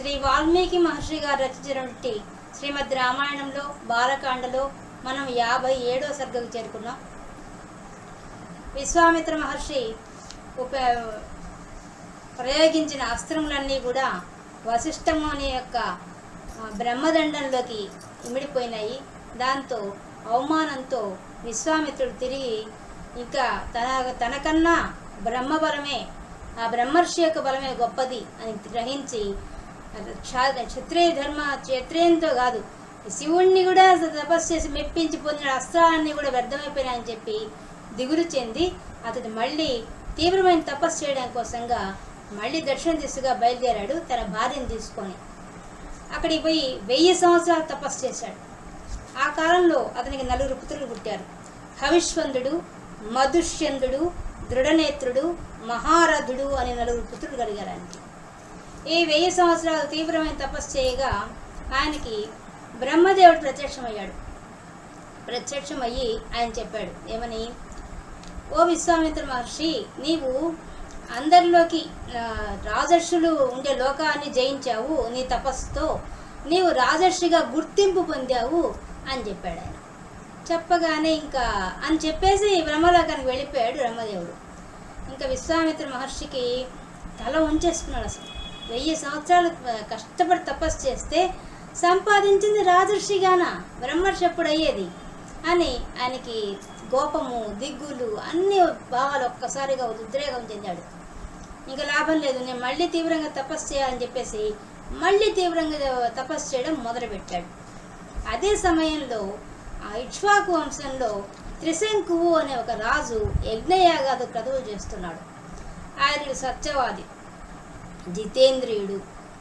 శ్రీ వాల్మీకి మహర్షి గారు రచించినటువంటి శ్రీమద్ రామాయణంలో బాలకాండలో మనం యాభై ఏడో సర్గకు చేరుకున్నాం. విశ్వామిత్ర మహర్షి ఉప ప్రయోగించిన అస్త్రములన్నీ కూడా వశిష్ఠముని యొక్క బ్రహ్మదండంలోకి ఇమిడిపోయినాయి. దాంతో అవమానంతో విశ్వామిత్రుడు తిరిగి ఇంకా తన తనకన్నా బ్రహ్మబలమే ఆ బ్రహ్మర్షి యొక్క బలమే గొప్పది అని గ్రహించి క్షత్రియ ధర్మ క్షత్రియంతో కాదు. శివుణ్ణి కూడా తపస్సు చేసి మెప్పించి పొందిన అస్త్రాలన్నీ కూడా వ్యర్థమైపోయినాయని చెప్పి దిగులు చెంది అతడు మళ్ళీ తీవ్రమైన తపస్సు చేయడం కోసంగా మళ్ళీ దక్షిణ దిశగా బయలుదేరాడు తన భార్యను తీసుకొని. అక్కడికి పోయి వెయ్యి సంవత్సరాలు తపస్సు చేశాడు. ఆ కాలంలో అతనికి నలుగురు పుత్రులు పుట్టారు. హవిష్వంతుడు మధుష్యంధుడు దృఢనేత్రుడు మహారథుడు అనే నలుగురు పుత్రులు కలిగారు ఆయనకి. ఈ వెయ్యి సంవత్సరాలు తీవ్రమైన తపస్సు చేయగా ఆయనకి బ్రహ్మదేవుడు ప్రత్యక్షమయ్యాడు. ప్రత్యక్షమయ్యి ఆయన చెప్పాడు ఏమని? ఓ విశ్వామిత్ర మహర్షి నీవు అందరిలోకి రాజర్షులు ఉండే లోకాన్ని జయించావు నీ తపస్సుతో నీవు రాజర్షిగా గుర్తింపు పొందావు అని చెప్పాడు ఆయన. చెప్పగానే ఇంకా అని చెప్పేసి బ్రహ్మలోకానికి వెళ్ళిపోయాడు బ్రహ్మదేవుడు. ఇంకా విశ్వామిత్ర మహర్షికి తల ఉంచేసుకున్నాడు అసలు. వెయ్యి సంవత్సరాలు కష్టపడి తపస్సు చేస్తే సంపాదించింది రాజర్షిగాన? బ్రహ్మర్షప్పుడు అయ్యేది అని ఆయనకి కోపము దిగ్గులు అన్ని భావాలు ఒక్కసారిగా ఉద్రేకం చెందాడు. ఇంకా లాభం లేదు నేను మళ్ళీ తీవ్రంగా తపస్సు చేయాలని చెప్పేసి మళ్ళీ తీవ్రంగా తపస్సు చేయడం మొదలుపెట్టాడు. అదే సమయంలో ఆ ఇక్ష్వాకు వంశంలో త్రిశంకువు అనే ఒక రాజు యజ్ఞయాగాదు క్రతువులు చేస్తున్నాడు. ఆయన సత్యవాది. జితేంద్రియుడు.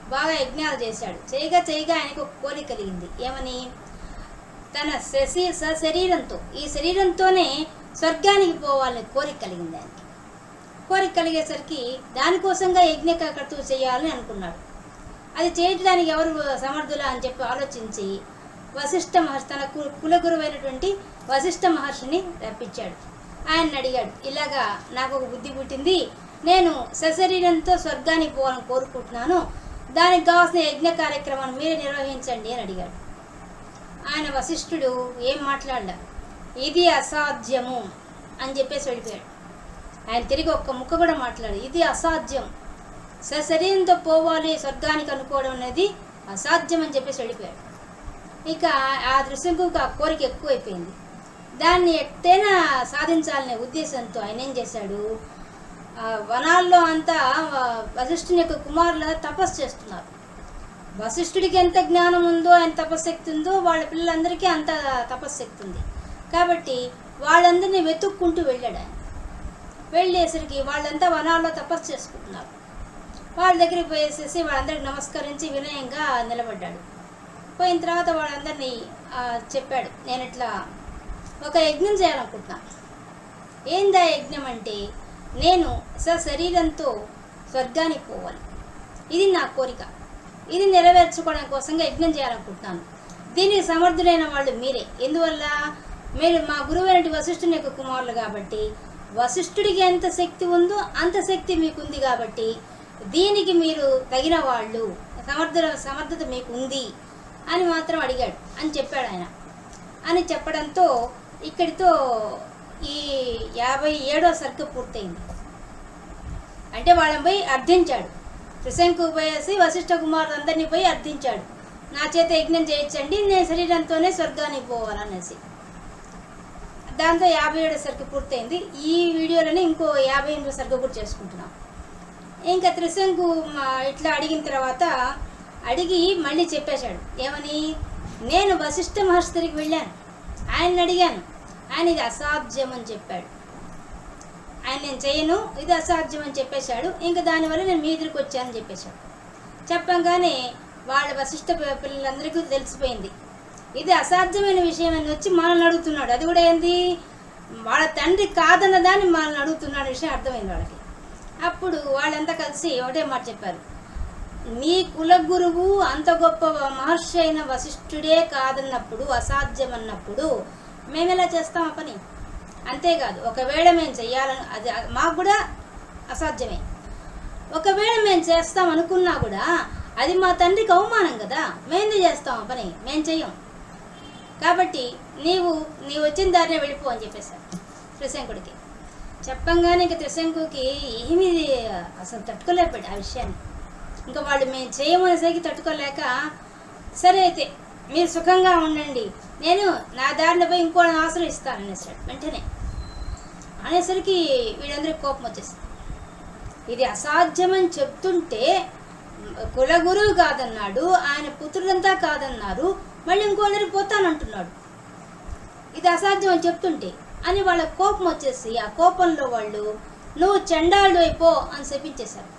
బాగా యజ్ఞాలు చేశాడు. చేయగా చేయగా ఆయనకు ఒక కోరిక కలిగింది. ఏమని? తన శశీ శరీరంతో ఈ శరీరంతోనే స్వర్గానికి పోవాలని కోరిక కలిగింది ఆయనకి. కోరిక కలిగేసరికి దానికోసంగా యజ్ఞ కర్తూ చేయాలని అనుకున్నాడు. అది చేయడానికి ఎవరు సమర్థులా అని చెప్పి ఆలోచించి వశిష్ఠ మహర్షి తన కు- కులగురువైనటువంటి వశిష్ఠ మహర్షిని రప్పించాడు. ఆయన అడిగాడు ఇలాగా నాకు ఒక బుద్ధి పుట్టింది. నేను సశరీరంతో స్వర్గానికి పోవాలని కోరుకుంటున్నాను. దానికి కావాల్సిన యజ్ఞ కార్యక్రమాన్ని మీరే నిర్వహించండి అని అడిగాడు. ఆయన వశిష్ఠుడు ఏం మాట్లాడలే. ఇది అసాధ్యము అని చెప్పేసి వెళ్ళిపోయాడు. ఆయన తిరిగి ఒక్క ముక్క కూడా మాట్లాడు ఇది అసాధ్యం. సశరీరంతో పోవాలి స్వర్గానికి అనుకోవడం అనేది అసాధ్యం అని చెప్పేసి వెళ్ళిపోయాడు. ఇక ఆ దృశ్యంకు ఆ కోరిక ఎక్కువైపోయింది. దాన్ని ఎట్టైనా సాధించాలనే ఉద్దేశంతో ఆయన ఏం చేశాడు? వనాల్లో అంతా వశిష్ఠుని యొక్క కుమారుల తపస్సు చేస్తున్నారు. వశిష్ఠుడికి ఎంత జ్ఞానం ఉందో ఆయన తపశక్తి ఉందో వాళ్ళ పిల్లలందరికీ అంత తపశక్తి ఉంది. కాబట్టి వాళ్ళందరినీ వెతుక్కుంటూ వెళ్ళాడు ఆయన. వెళ్ళేసరికి వాళ్ళంతా వనాల్లో తపస్సు చేసుకుంటున్నారు. వాళ్ళ దగ్గరికి పోయేసేసి వాళ్ళందరికి నమస్కరించి వినయంగా నిలబడ్డాడు. పోయిన తర్వాత వాళ్ళందరినీ చెప్పాడు నేను ఇట్లా ఒక యజ్ఞం చేయాలనుకుంటున్నాను ఏందా యజ్ఞం అంటే? నేను సశరీరంతో స్వర్గానికి పోవాలి. ఇది నా కోరిక. ఇది నెరవేర్చుకోవడం కోసంగా యజ్ఞం చేయాలనుకుంటున్నాను. దీనికి సమర్థులైన వాళ్ళు మీరే. ఎందువల్ల? మీరు మా గురువైనటువంటి వశిష్ఠుని యొక్క కుమారులు కాబట్టి వశిష్ఠుడికి ఎంత శక్తి ఉందో అంత శక్తి మీకుంది కాబట్టి దీనికి మీరు తగిన వాళ్ళు సమర్థ సమర్థత మీకు ఉంది అని మాత్రం అడిగాడు అని చెప్పాడు ఆయన. అని చెప్పడంతో ఇక్కడితో ఈ యాభై ఏడో సర్గ పూర్తయింది. అంటే వాళ్ళని పోయి అర్థించాడు. త్రిశంకు పోయేసి వశిష్ఠ కుమారులందరినీ పోయి అర్థించాడు. నా చేత యజ్ఞం చేయించండి నేను శరీరంతోనే స్వర్గానికి పోవాలనేసి దాంతో యాభై ఏడో సరుకు పూర్తయింది. ఈ వీడియోలోనే ఇంకో యాభై ఎనిమిదో సర్గ కూడా చేసుకుంటున్నాం. ఇంకా త్రిశంకు ఇట్లా అడిగిన తర్వాత అడిగి మళ్ళీ చెప్పేశాడు. ఏమని? నేను వశిష్ఠ మహర్షి దగ్గరికి వెళ్ళాను. ఆయన్ని అడిగాను. ఆయన ఇది అసాధ్యం అని చెప్పాడు. ఆయన నేను చేయను ఇది అసాధ్యం అని చెప్పేశాడు. ఇంకా దానివల్ల నేను మీ ఎదురుకు వచ్చానని చెప్పేశాడు. చెప్పంగానే వాళ్ళ వశిష్ట పిల్లలందరికీ తెలిసిపోయింది. ఇది అసాధ్యమైన విషయం అని వచ్చి మనల్ని అడుగుతున్నాడు. అది కూడా ఏంది? వాళ్ళ తండ్రి కాదన్న దాన్ని మనల్ని అడుగుతున్నాడు విషయం అర్థమైంది వాళ్ళకి. అప్పుడు వాళ్ళంతా కలిసి ఒకటే మాట చెప్పారు. మీ కులగురువు అంత గొప్ప మహర్షి అయిన వశిష్ఠుడే కాదన్నప్పుడు అసాధ్యం అన్నప్పుడు మేము ఎలా చేస్తాం ఆ పని? అంతేకాదు ఒకవేళ మేము చెయ్యాలని అది మాకు కూడా అసాధ్యమే. ఒకవేళ మేము చేస్తాం అనుకున్నా కూడా అది మా తండ్రికి అవమానం కదా? మేము చేస్తాం ఆ పని మేము చెయ్యం. కాబట్టి నీవు నీవు వచ్చిన దారినే వెళ్ళిపో అని చెప్పేశారు త్రిశంకుడికి. చెప్పంగానే ఇంక త్రిశంకుకి ఏమీ అసలు తట్టుకోలేకపోయాడు ఆ విషయాన్ని. ఇంకా వాళ్ళు మేము చేయమనేసరికి తట్టుకోలేక సరే అయితే మీరు సుఖంగా ఉండండి. నేను నా దారిలో పోయి ఇంకో ఆశ్రయిస్తాను అనేసాడు వెంటనే. అనేసరికి వీళ్ళందరికీ కోపం వచ్చేసింది. ఇది అసాధ్యమని చెప్తుంటే కులగురువు కాదన్నాడు ఆయన పుత్రులంతా కాదన్నారు మళ్ళీ ఇంకొందరికి పోతానంటున్నాడు. ఇది అసాధ్యం అని చెప్తుంటే అని వాళ్ళ కోపం వచ్చేసి ఆ కోపంలో వాళ్ళు నువ్వు చండాలుడు అయిపో అని శపించేశారు.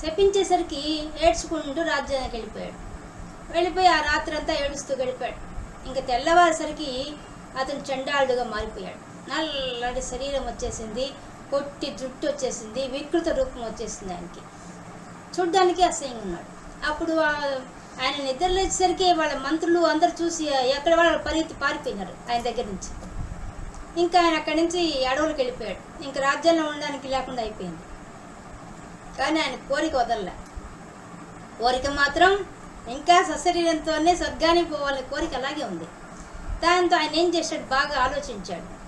శపించేసరికి ఏడ్చుకుంటూ రాజ్యానికి వెళ్ళిపోయాడు. వెళ్ళిపోయి ఆ రాత్రి అంతా ఏడుస్తూ గడిపాడు. ఇంకా తెల్లవారేసరికి అతను చండాలుడుగా మారిపోయాడు. నల్లటి శరీరం వచ్చేసింది పొట్టి జుట్టు వచ్చేసింది వికృత రూపం వచ్చేసింది ఆయనకి. చూడ్డానికి అసహ్యంగా ఉన్నాడు అప్పుడు ఆయన నిద్రలేసేసరికి వాళ్ళ మంత్రులు అందరు చూసి ఎక్కడ వాళ్ళు పరిగెత్తి పారిపోయినారు ఆయన దగ్గర నుంచి. ఇంకా ఆయన అక్కడి నుంచి అడవులకు వెళ్ళిపోయాడు. ఇంకా రాజ్యంలో ఉండడానికి లేకుండా అయిపోయింది. కానీ ఆయన కోరిక వదలలే. కోరిక మాత్రం ఇంకా సశరీరంతోనే స్వర్గానికి పోవాలనే కోరిక అలాగే ఉంది. దాంతో ఆయన ఏం చేశాడు? బాగా ఆలోచించాడు.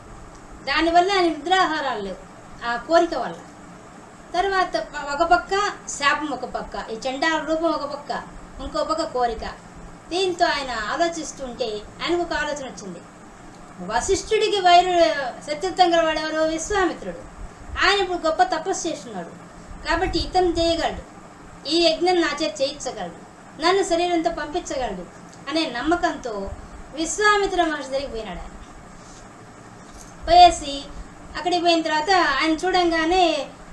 దానివల్ల ఆయన నిద్రాహారాలు లేవు. ఆ కోరిక వల్ల. తర్వాత ఒక పక్క శాపం ఒక పక్క ఈ చండాల రూపం ఒక పక్క ఇంకో పక్క కోరిక. దీంతో ఆయన ఆలోచిస్తుంటే ఆయనకు ఒక ఆలోచన వచ్చింది. వశిష్ఠుడికి వైరు శత్రుత్వం గల వాడెవరో విశ్వామిత్రుడు. ఆయన ఇప్పుడు గొప్ప తపస్సు చేస్తున్నాడు. కాబట్టి ఇతను చేయగలడు. ఈ యజ్ఞం నా చేతి చేయించగలడు. నన్ను శరీరంతో పంపించగలడు అనే నమ్మకంతో విశ్వామిత్ర మహర్షి దగ్గరికి పోయినాడు ఆయన. పోయేసి అక్కడికి పోయిన తర్వాత ఆయన చూడంగానే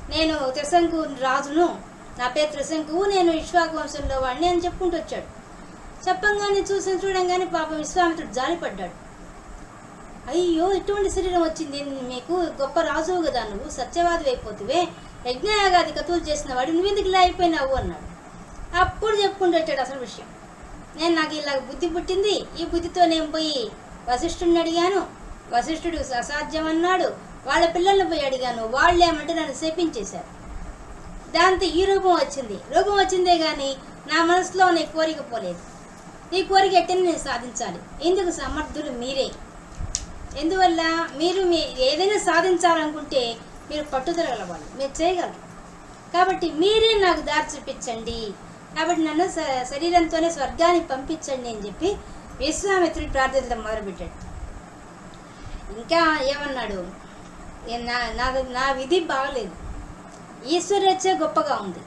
నేను త్రిశంకు రాజును నా పేరు త్రిశంకు నేను విశ్వాక వంశంలో వాడిని అని చెప్పుకుంటూ వచ్చాడు. చెప్పంగానే చూసి చూడంగానే పాపం విశ్వామిత్రుడు జాలిపడ్డాడు. అయ్యో ఇటువంటి శరీరం వచ్చింది మీకు గొప్ప రాజువు కదా నువ్వు సత్యవాది అయిపోతువే యజ్ఞయాగాది కతువులు చేసిన వాడు నువ్వు ఎందుకు ఇలా అయిపోయినావు అన్నాడు. అప్పుడు చెప్పుకుంటూ వచ్చాడు అసలు విషయం. నేను నాకు ఇలా బుద్ధి పుట్టింది ఈ బుద్ధితో నేను పోయి వశిష్ఠుడిని అడిగాను. వశిష్ఠుడు అసాధ్యం అన్నాడు. వాళ్ళ పిల్లల్ని పోయి అడిగాను. వాళ్ళు ఏమంటే నన్ను శపించేశారు. దాంతో ఈ రూపం వచ్చింది. రూపం వచ్చిందే కానీ నా మనసులో నీ కోరిక పోలేదు. ఈ కోరిక ఎట్టని నేను సాధించాలి. ఇందుకు సమర్థులు మీరే. ఎందువల్ల? మీరు మీ ఏదైనా సాధించాలనుకుంటే మీరు పట్టుదల గలవాళ్ళు. మీరు చేయగలరు. కాబట్టి మీరే నాకు దారి చూపించండి. కాబట్టి నన్ను శ- శరీరంతోనే స్వర్గానికి పంపించండి అని చెప్పి విశ్వామిత్రుడు ప్రార్థించడం మొదలుపెట్టాడు. ఇంకా ఏమన్నాడు? "ఏ నా నా నా విధి బాగలేదు. ఈశ్వరచ్చే గొప్పగా ఉంది.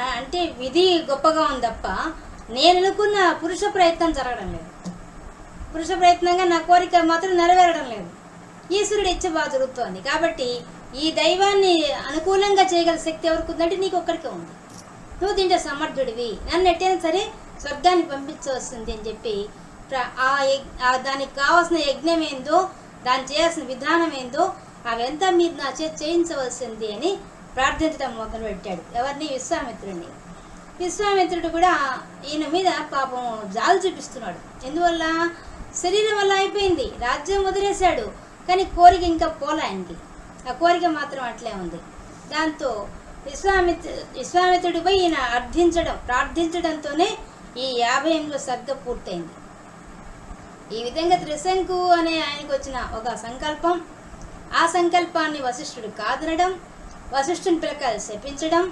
అంటే విధి గొప్పగా ఉంది తప్ప నేను అనుకున్న పురుష ప్రయత్నం జరగడం లేదు. పురుష ప్రయత్నంగా నా కోరిక మాత్రం నెరవేరడం లేదు. ఈశ్వరుడు ఇచ్చే బాగా జరుగుతోంది కాబట్టి ఈ దైవాన్ని అనుకూలంగా చేయగల శక్తి ఎవరికి ఉందంటే నీకు ఒక్కడికే ఉంది. నువ్వు దీంట్లో సమర్థుడివి. నన్ను ఎట్టైనా సరే స్వర్గాన్ని పంపించవలసింది అని చెప్పి ఆ ఆ దానికి కావాల్సిన యజ్ఞం ఏందో దాన్ని చేయాల్సిన విధానం ఏందో అవంతా మీరు నా చేతి చేయించవలసింది అని ప్రార్థించడం మొదలుపెట్టాడు ఎవరిని? విశ్వామిత్రుడిని విశ్వామిత్రుడు కూడా ఈయన మీద పాపం జాలు చూపిస్తున్నాడు. ఎందువల్ల? శరీరం వల్ల అయిపోయింది. రాజ్యం వదిలేశాడు. కానీ కోరిక ఇంకా పోలా ఆయనకి ఆ కోరిక మాత్రం అట్లే ఉంది. దాంతో విశ్వామిత్రు విశ్వామిత్రుడిపై ఈయన అర్థించడం ప్రార్థించడంతోనే ఈ యాభై ఎనిమిదిలో సర్గ పూర్తయింది. ఈ విధంగా త్రిశంకు అనే ఆయనకు వచ్చిన ఒక సంకల్పం ఆ సంకల్పాన్ని వశిష్ఠుడు కాదనడం వశిష్ఠుని పిలకాయలు శపించడం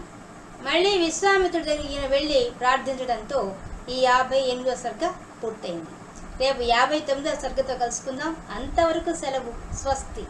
మళ్ళీ విశ్వామిత్రుడి దగ్గర ఈయన వెళ్ళి ప్రార్థించడంతో ఈ యాభై ఎనిమిదో సర్గ పూర్తయింది. రేపు యాభై తొమ్మిదో సర్గతో కలుసుకుందాం. అంతవరకు సెలవు. స్వస్తి.